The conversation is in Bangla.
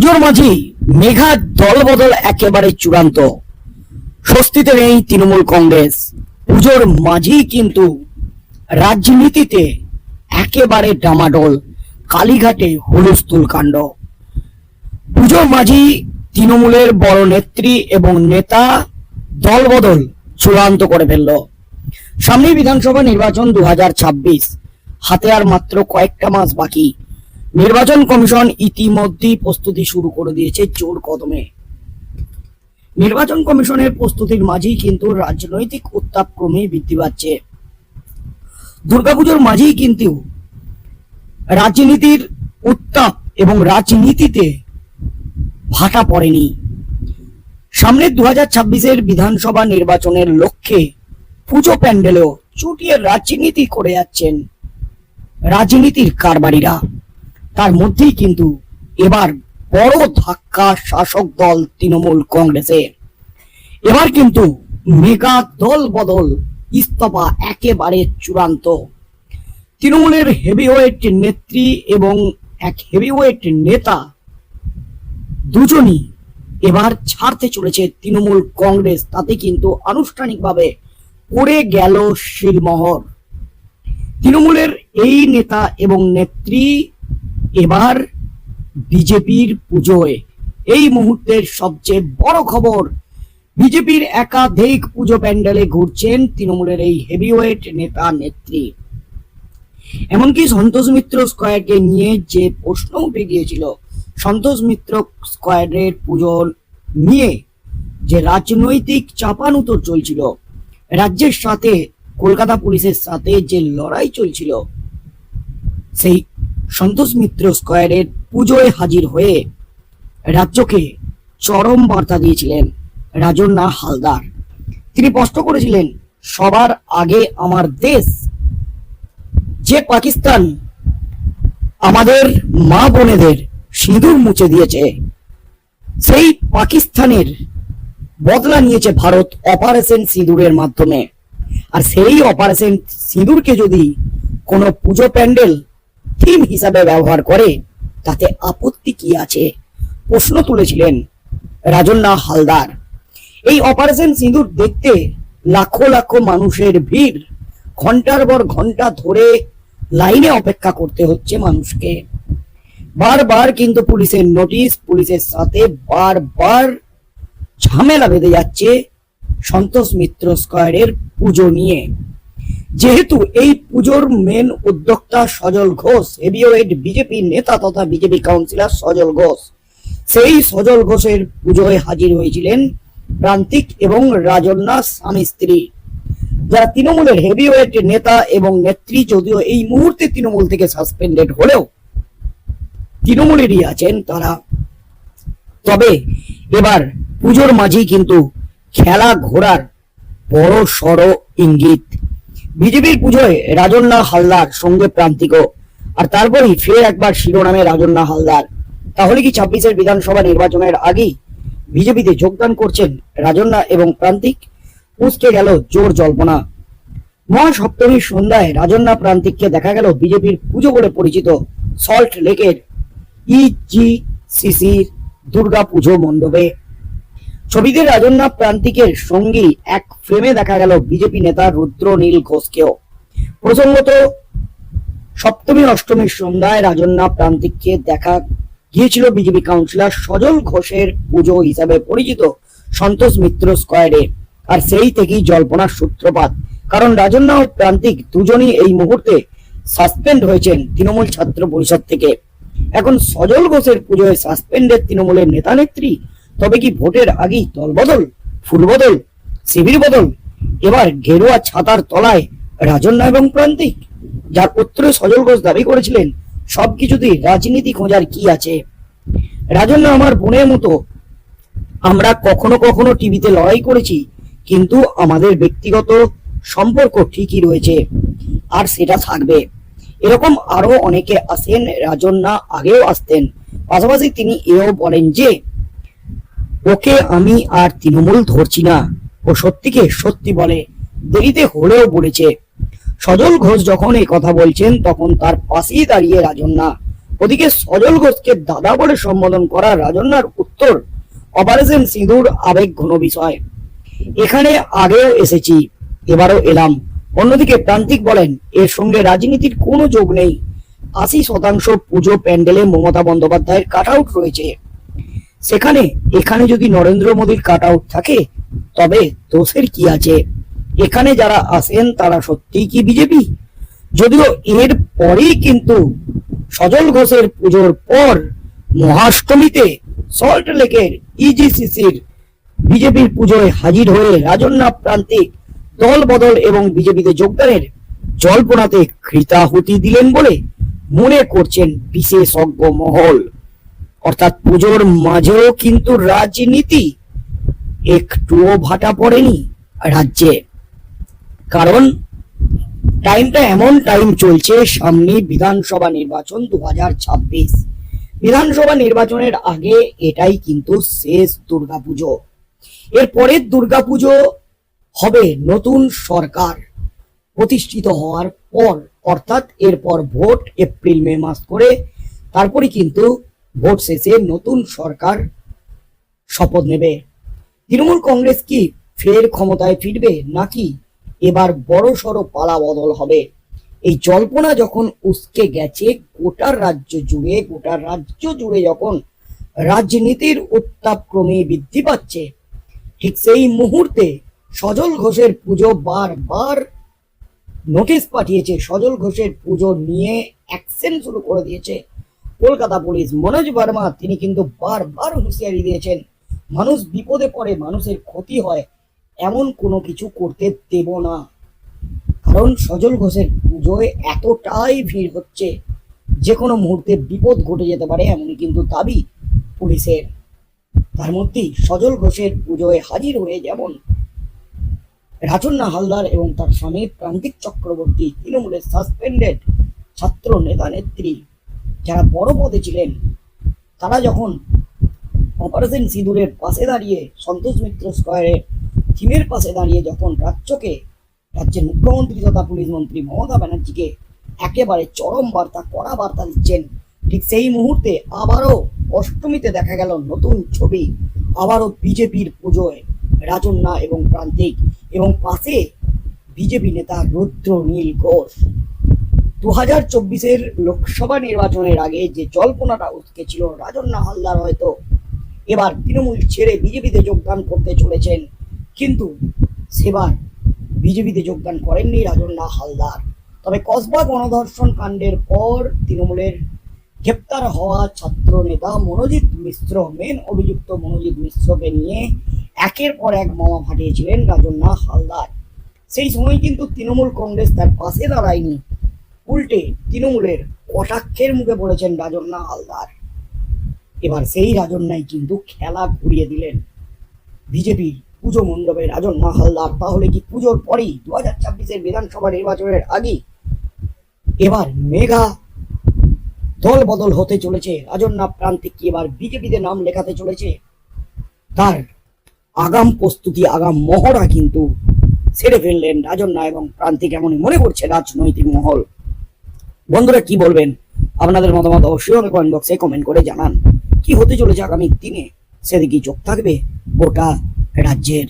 পুজোর মাঝি মেঘা দলবদল একেবারে চূড়ান্ত। স্বস্তিতে নেই তৃণমূল কংগ্রেস। পুজোর মাঝি কিন্তু রাজনীতিতে একেবারে ডামাডোল, কালীঘাটে হুলস্থুল কাণ্ড। পুজোর মাঝি তৃণমূলের বড় নেত্রী এবং নেতা দলবদল চূড়ান্ত করে ফেলল। সামনে বিধানসভা নির্বাচন দু হাজার ছাব্বিশ। হাতে আর মাত্র কয়েকটা মাস বাকি। নির্বাচন কমিশন ইতিমধ্যেই প্রস্তুতি শুরু করে দিয়েছে জোর কদমে। নির্বাচন কমিশনের প্রস্তুতির মাঝেই কিন্তু রাজনৈতিক উত্তাপ ক্রমেই বৃদ্ধি পাচ্ছে। দুর্গাপুজোর মাঝেই কিন্তু রাজনীতির উত্তাপ এবং রাজনীতিতে ভাটা পড়েনি। সামনে দু হাজার ছাব্বিশের বিধানসভা নির্বাচনের লক্ষ্যে পুজো প্যান্ডেলেও চুটিয়ে রাজনীতি করে যাচ্ছেন রাজনীতির কারবারিরা। তার মধ্যেই কিন্তু এবার বড় ধাক্কা শাসক দল তৃণমূল কংগ্রেসে এবার কিন্তু মেগা দল বদল, ইস্তফা একেবারে চূড়ান্ত। তৃণমূলের হেভিওয়েট নেত্রী এবং এক হেভিওয়েট নেতা দুজনই এবার ছাড়তে চলেছে তৃণমূল কংগ্রেস। তাতে কিন্তু আনুষ্ঠানিকভাবে পড়ে গেল শিলমহর। তৃণমূলের এই নেতা এবং নেত্রী এবার বিজেপির পুজোয়। এই মুহূর্তের সবচেয়ে বড় খবর, বিজেপির একাধিক পুজো প্যান্ডেলে ঘুরছেন তৃণমূলের এই হেভিওয়েট নেতা নেত্রী। এমনকি সন্তোষ মিত্র স্কোয়ারকে নিয়ে যে প্রশ্ন উঠে গিয়েছিল, সন্তোষ মিত্র স্কোয়ারের পুজো নিয়ে যে রাজনৈতিক চাপানুতর চলছিল, রাজ্যের সাথে, কলকাতা পুলিশের সাথে যে লড়াই চলছিল, সেই সন্তোষ মিত্র স্কোয়ারের পুজোয় হাজির হয়ে রাজ্যকে চরম বার্তা দিয়েছিলেন রাজন্না হালদার। তিনি স্পষ্ট করেছিলেন, সবার আগে আমার দেশ, যে পাকিস্তান আমাদের মা বোনেদের সিঁদুর মুছে দিয়েছে, সেই পাকিস্তানের বদলা নিয়েছে ভারত অপারেশন সিঁদুরের মাধ্যমে। আর সেই অপারেশন সিঁদুরকে যদি কোনো পুজো প্যান্ডেল থিম হিসাবে ব্যবহার করে, তাতে আপত্তি কি আছে? প্রশ্ন তুলেছিলেন রাজন্না হালদার। এই অপারেশন সিঁদুর দেখতে লাখো লাখো মানুষের ভিড়। ঘণ্টার পর ঘণ্টা ধরে লাইনে অপেক্ষা করতে হচ্ছে মানুষকে। বারবার কিন্তু পুলিশের নোটিশ, পুলিশের সাথে বারবার ঝামেলা বেঁধে যাচ্ছে সন্তোষ মিত্র স্কয়ারের পুজো নিয়ে। যেহেতু এই পুজোর মেন উদ্যোক্তা সজল ঘোষ হেভিওয়েট বিজেপি নেতা তথা বিজেপি কাউন্সিলর সজল ঘোষ, সেই সজল ঘোষের পুজোয় হাজির হয়েছিলেন প্রান্তিক এবং রাজন্না স্বামী স্ত্রী। যারা তৃণমূলের হেভিওয়েট নেতা এবং নেত্রী, যদিও এই মুহূর্তে তৃণমূল থেকে সাসপেন্ডেড হলেও তৃণমূলেরই আছেন তারা। তবে এবার পুজোর মাঝেই কিন্তু খেলা ঘোরার বড় সড় ইঙ্গিত বিজেপির পুজোয় রাজন্না হালদার সঙ্গে প্রান্তিকও। আর তারপরেই ফের একবার শিরোনামে রাজন্না হালদার। তাহলে কি ছাব্বিশের বিধানসভা নির্বাচনের আগেই বিজেপিতে যোগদান করছেন রাজন্না এবং প্রান্তিক? উসকে গেল জোর জল্পনা। মহাসপ্তমীর সন্ধ্যায় রাজন্না প্রান্তিককে দেখা গেল বিজেপির পুজো বলে পরিচিত সল্ট লেকের ইজিসিসির দুর্গা পুজো মণ্ডপে। ছবিতে রাজন্না প্রান্তিকের সঙ্গী এক ফ্রেমে দেখা গেল বিজেপি নেতা রুদ্র নীল ঘোষকেও। প্রসঙ্গত, সপ্তমী, অষ্টমীর সন্ধ্যায় রাজন্না প্রান্তিককে দেখা গিয়েছিল বিজেপি কাউন্সিলর সজল ঘোষের পুজো হিসাবে পরিচিত সন্তোষ মিত্র স্কয়ারে আর সেই থেকেই জল্পনার সূত্রপাত। কারণ রাজন্না ও প্রান্তিক দুজনই এই মুহূর্তে সাসপেন্ড হয়েছেন তৃণমূল ছাত্র পরিষদ থেকে। এখন সজল ঘোষের পুজোয় সাসপেন্ডের তৃণমূলের নেতা নেত্রী তবে কি ভোটের আগেই দলবদল ফুলবদল শিবির বদল, এবার গেরুয়া ছাতার তলায় রাজন্না এবং প্রান্তিক, যার উত্তরে সজল ঘোষ দাবি করেছিলেন, সবকিছুতেই রাজনীতি খোঁজার কি আছে? রাজন্য আমার বোনের মতো, আমরা কখনো কখনো টিভিতে লড়াই করেছি, কিন্তু আমাদের ব্যক্তিগত সম্পর্ক ঠিকই রয়েছে, আর সেটা থাকবে। এরকম আরও অনেকে আসেন রাজন্না আগেও আসতেন, পাশাপাশি তিনি এও বলেন যে ওকে আমি আর তৃণমূল ধরছি না। ও সত্যিকে সত্যি বলে, দেরিতে হলেও বলেছে। সজল ঘোষ যখন এই কথা বলছেন, তখন তার পাশেই দাঁড়িয়ে রাজন্না ওদিকে সজল ঘোষকে দাদা বলে সম্বোধন করা রাজন্যার উত্তর অপারেশন সিঁদুর আবেগ ঘন বিষয়। এখানে আগেও এসেছি, এবারও এলাম। অন্যদিকে প্রান্তিক বলেন, এর সঙ্গে রাজনীতির কোনো যোগ নেই। আশি শতাংশ পুজো প্যান্ডেলে মমতা বন্দ্যোপাধ্যায়ের কাট আউট রয়েছে। সেখানে, এখানে যদি নরেন্দ্র মোদীর কাট আউট থাকে, তবে দোষের কি আছে? এখানে যারা আসেন, তারা সত্যিই কি বিজেপি? যদিও এর পরেই কিন্তু সজল ঘোষের পুজোর পর মহাষ্টমীতে সল্ট লেকের ইজিসিসির বিজেপির পুজোয় হাজির হয়ে রাজন্যা প্রান্তিক দল বদল এবং বিজেপিতে যোগদানের জল্পনাতে কৃতাহুতি দিলেন বলে মনে করছেন বিশেষজ্ঞ মহল। অর্থাৎ পুজোর মাঝেও কিন্তু রাজনীতি একটুও ভাটা পড়েনি রাজ্যে। কারণ টাইমটা এমন টাইম চলছে, সামনে বিধানসভা নির্বাচন দু বিধানসভা নির্বাচনের আগে এটাই কিন্তু শেষ দুর্গাপুজো। এর পরের দুর্গাপুজো হবে নতুন সরকার প্রতিষ্ঠিত হওয়ার পর, অর্থাৎ এরপর ভোট এপ্রিল, মে মাস করে। তারপরে কিন্তু ভোট শেষে নতুন সরকার শপথ নেবে। তৃণমূল কংগ্রেস কি ফের ক্ষমতায় ফিরবে নাকি এবার বড় সড়ো পালা বদল হবে? এই জল্পনা যখন উস্কে গেছে, গোটা রাজ্য জুড়ে, গোটা রাজ্য জুড়ে যখন রাজনীতির উত্তাপ ক্রমে বৃদ্ধি পাচ্ছে, ঠিক সেই মুহূর্তে সজল ঘোষের পুজো বারবার নোটিশ পাঠিয়েছে। সজল ঘোষের পুজো নিয়ে অ্যাকশন শুরু করে দিয়েছে। কলকাতা পুলিশ মনোজ বর্মা, তিনি কিন্তু বারবার হুঁশিয়ারি দিয়েছেন, মানুষ বিপদে পড়ে, মানুষের ক্ষতি হয়, এমন কোনো কিছু করতে দেব না। কারণ সজল ঘোষের পুজোয় এতটাই ভিড় হচ্ছে, যে কোনো মুহূর্তে বিপদ ঘটে যেতে পারে এমনই কিন্তু দাবি পুলিশের। তার মধ্যেই সজল ঘোষের পুজোয় হাজির হয়ে যেমন রাজন্না হালদার এবং তার স্বামী প্রান্তিক চক্রবর্তী তৃণমূলের সাসপেন্ডেড ছাত্র নেতা নেত্রী যারা বড় পদে ছিলেন, তারা যখন অপারেশন সিঁদুরের পাশে দাঁড়িয়ে সন্তোষ মিত্র স্কয়ারের থিমের পাশে দাঁড়িয়ে যখন রাজ্যকে, রাজ্যের মুখ্যমন্ত্রী তথা পুলিশ মন্ত্রী মমতা ব্যানার্জিকে একেবারে চরম বার্তা, কড়া বার্তা দিচ্ছেন, ঠিক সেই মুহূর্তে আবারও অষ্টমীতে দেখা গেল নতুন ছবি, আবারও বিজেপির পুজোয় রাজন্যা এবং প্রান্তিক এবং পাশে বিজেপি নেতা রুদ্র নীল ঘোষ। দু হাজার চব্বিশের লোকসভা নির্বাচনের আগে যে জল্পনাটা উঠকে ছিল রাজন্না হালদার হয়তো এবার তৃণমূল ছেড়ে বিজেপিতে যোগদান করতে চলেছেন, কিন্তু সেবার বিজেপিতে যোগদান করেননি রাজন্না হালদার। তবে কসবা গণধর্ষণ কাণ্ডের পর তৃণমূলের গ্রেপ্তার হওয়া ছাত্র নেতা মনোজিৎ মিশ্র মেন অভিযুক্ত মনোজিৎ মিশ্রকে নিয়ে একের পর এক মামা ফাটিয়েছিলেন রাজন্না হালদার। সেই সময় কিন্তু তৃণমূল কংগ্রেস তার পাশে দাঁড়ায়নি। উল্টে তৃণমূলের কটাক্ষের মুখে পড়েছেন রাজন্না হালদার এবার সেই রাজন্যাই কিন্তু খেলা ঘুরিয়ে দিলেন। বিজেপির পুজো মণ্ডপে রাজন্না হালদার তাহলে কি পুজোর পরেই দু হাজার ছাব্বিশের বিধানসভা নির্বাচনের আগে এবার মেগা দল বদল হতে চলেছে? রাজন্না প্রান্তিক কি এবার বিজেপিতে নাম লেখাতে চলেছে? তার আগাম প্রস্তুতি, আগাম মহড়া কিন্তু সেরে ফেললেন রাজন্না এবং প্রান্তিক এমনই মনে করছে রাজনৈতিক মহল। বন্ধুরা কি বলবেন? আপনাদের মতামত অবশ্যই কমেন্ট বক্সে কমেন্ট করে জানান। কি হতে চলেছে আগামী দিনে? সেদিকে চোখ থাকবে গোটা রাজ্যের